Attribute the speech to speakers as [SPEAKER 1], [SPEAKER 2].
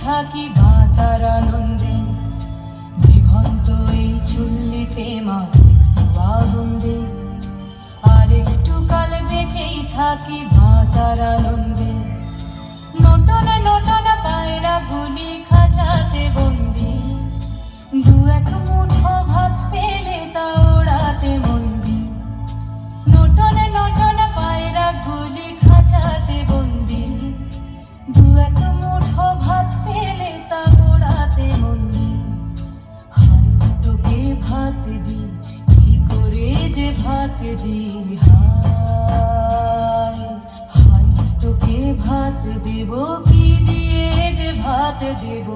[SPEAKER 1] থাকি বাঁচার আনন্দে। বিভন্ত এই চুল্লিতে মা একটু আগুন দে আর একটু কাল বেঁচেই থাকি বাঁচার আনন্দে। নটন নটন পায়রা গুলি খাঁচাতে বন্দি। দু এক যে ভাত দি হাই হাই তোকে ভাত দেব কি দিয়ে যে ভাত দেব?